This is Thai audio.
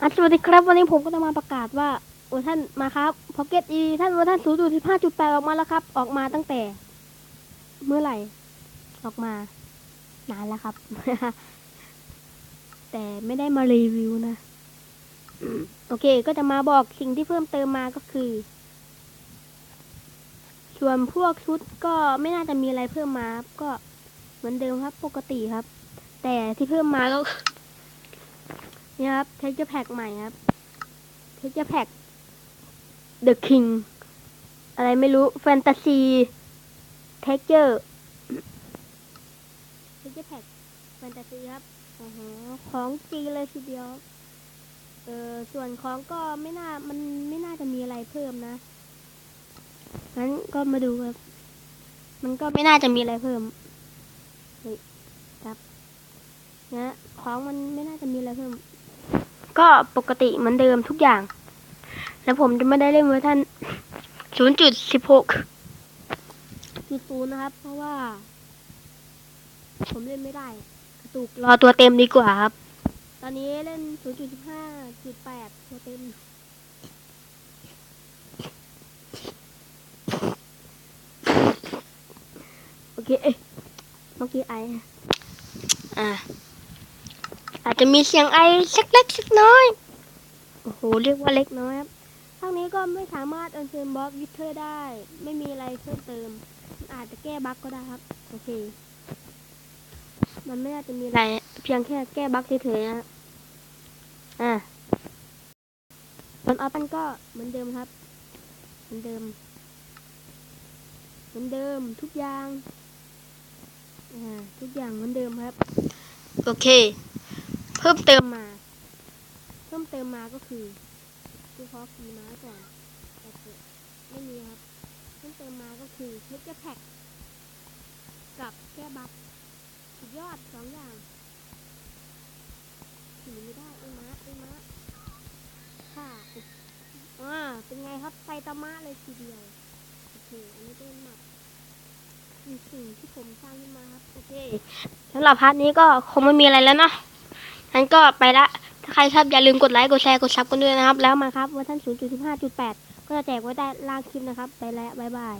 อะสวัสดีครับ วันนี้ผมก็จะมาประกาศว่าโอท่านมาครับพ็อกเก็ตอีท่านว่าท่านศูนย์จุดสิบห้าจุดแปดออกมาแล้วครับ ออกมาตั้งแต่ เมื่อไหร่ ออกมานานแล้วครับ แต่ไม่ได้มารีวิวนะ โอเค ก็จะมาบอกสิ่งที่เพิ่มเติมมาก็คือ ส่วนพวกชุดก็ไม่น่าจะมีอะไรเพิ่มมาครับก็เหมือนเดิมครับ ปกติครับ แต่ที่เพิ่มมาก็ นี่ครับเทคเจอร์แพ็กใหม่ครับเทคเจอร์แพ็ก The King อะไรไม่รู้แฟนตาซีเทคเจอร์เทคเจอร์แพ็กแฟนตาซีครับโอ้โหของจริงเลยทีเดียวเออส่วนของก็ไม่น่ามันไม่น่าจะมีอะไรเพิ่มนะงั้นก็มาดูครับ มันก็ไม่น่าจะมีอะไรเพิ่มเฮ้ยครับนะของมันไม่น่าจะมีอะไรเพิ่ม ก็ปกติเหมือนเดิมทุกอย่าง แล้วผมจะไม่ได้เล่นเวอร์ชัน0.16จุดศูนย์นะครับ เพราะว่า ผมเล่นไม่ได้กระตุกรอตัวเต็มดีกว่าครับ ตอนนี้เล่น 0.15.8 ตัวเต็ม โอเคเมื่อกี้ไออ่า อาจจะมีเสียงไอสักเล็กสักน้อย โอ้โห เรียกว่าเล็กน้อยครับทั้งนี้ก็ไม่สามารถอัญเชิญบล็อกวิเทอร์ได้ ไม่มีอะไรเพิ่มเติม อาจจะแก้บั๊กก็ได้ครับ โอเค มันไม่น่าจะมีอะไร เพียงแค่แก้บั๊กเฉยๆนะครับอ่าส่วนออปันก็เหมือนเดิมครับ เหมือนเดิม เหมือนเดิมทุกอย่าง อ่า ทุกอย่างเหมือนเดิมครับ โอเค พิ่มเติมมา เพิ่มเติมมาก็คือดูพอขี่ม้าก่อนโอเคไม่มีครับ เพิ่มเติมมาก็คือเทคเจอร์แพ็กกับแก้บัฟสุดยอดสองอย่างขี่ไม่ได้ไอ้ม้าไอ้ม้าค่ะอ่าเป็นไงครับไซตามะเลยทีเดียวโอเคอันนี้เป็นแบบเป็นสิ่งที่ผมสร้างขึ้นมาครับ โอเคสำหรับพาร์ทนี้ก็คงไม่มีอะไรแล้วเนาะ งั้นก็ไปละ ถ้าใครชอบอย่าลืมกดไลค์ กดแชร์ กดซับกันด้วยนะครับ แล้วมาครับเวอร์ชัน0.15.8 ก็จะแจกไว้ใต้ล่างคลิปนะครับ ไปแล้วบ๊ายบาย